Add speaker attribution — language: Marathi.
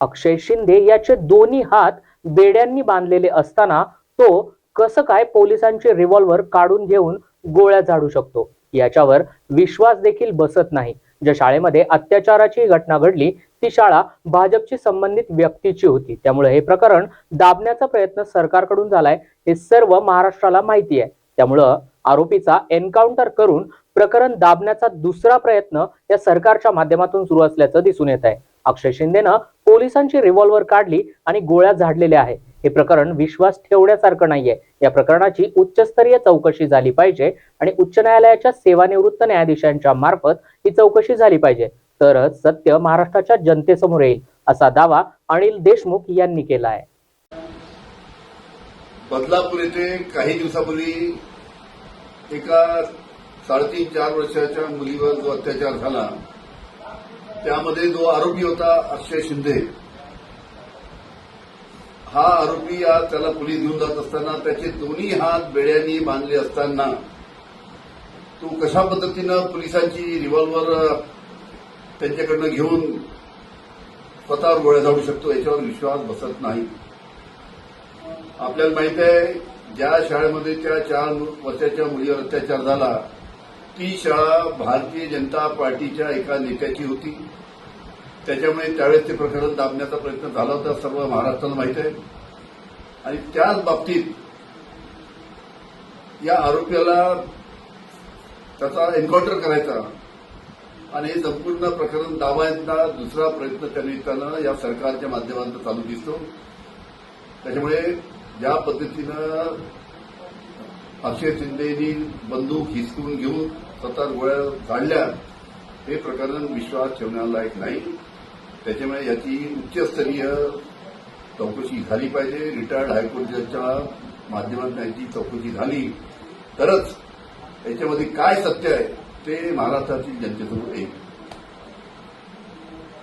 Speaker 1: अक्षय शिंदे याचे दोन्ही हात बेड्यांनी बांधलेले असताना तो कसं काय पोलिसांचे रिव्हॉल्व्हर काढून घेऊन गोळ्या झाडू शकतो? याच्यावर विश्वास देखील बसत नाही. ज्या शाळेमध्ये अत्याचाराची घटना घडली ती शाळा भाजपची संबंधित व्यक्तीची होती. त्यामुळे हे प्रकरण दाबण्याचा प्रयत्न सरकारकडून झालाय हे सर्व महाराष्ट्राला माहिती आहे. त्यामुळं आरोपीचा एन्काउंटर करून प्रकरण दाबण्याचा दुसरा प्रयत्न या सरकारच्या माध्यमातून सुरू असल्याचं दिसून येत आहे. अक्षय शिंदेनं पोलिसांची रिव्हॉल्व्हर काढली आणि गोळ्या झाडलेल्या आहे. हे प्रकरण विश्वास ठेवण्यासारखं नाहीये. या प्रकरणाची उच्चस्तरीय चौकशी झाली पाहिजे आणि उच्च न्यायालयाच्या सेवानिवृत्त न्यायाधीशांच्या मार्फत ही चौकशी झाली पाहिजे. तरच सत्य महाराष्ट्राच्या जनतेसमोर येईल असा दावा अनिल देशमुख यांनी केला आहे.
Speaker 2: बदलापूर येथे काही दिवसापूर्वी एका साडेतीन चार वर्षाच्या मुलीवर जो अत्याचार झाला त्यामध्ये जो आरोपी होता अक्षय शिंदे हा आरोपी आज त्याला पोलीस घेऊन जात असताना त्याचे दोन्ही हात बेड्यांनी बांधले असताना तो कशा पद्धतीनं पोलिसांची रिव्हॉल्व्हर त्यांच्याकडनं घेऊन स्वतःवर गोळ्या झाडू शकतो याच्यावर विश्वास बसत नाही. आपल्याला माहीत आहे ज्या शाळेमध्ये त्या चार वर्षाच्या मुलीवर अत्याचार झाला ती शाळा भारतीय जनता पार्टीच्या एका नेत्याची होती. त्याच्यामुळे त्यावेळेस ते प्रकरण दाबण्याचा प्रयत्न झाला होता सर्व महाराष्ट्राला माहीत आहे. आणि त्याच बाबतीत या आरोपीला त्याचा एन्काउंटर करायचा आणि हे संपूर्ण प्रकरण दाबायचा दुसरा प्रयत्न त्या निमित्तानं या सरकारच्या माध्यमातून चालू दिसतो. त्याच्यामुळे ज्या पद्धतीनं अक्षय शिंदेनी बंदूक हिसकून घेऊन स्वतः गोळ्या झाडल्या. हे प्रकरण विश्वास ठेवण्यालायक नाही. त्याच्यामुळे याची उच्चस्तरीय चौकशी झाली पाहिजे. रिटायर्ड हायकोर्ट जजच्या माध्यमातून याची चौकशी झाली. तरच याच्यामध्ये काय सत्य आहे ते महाराष्ट्रातील जनतेसमोर येईल.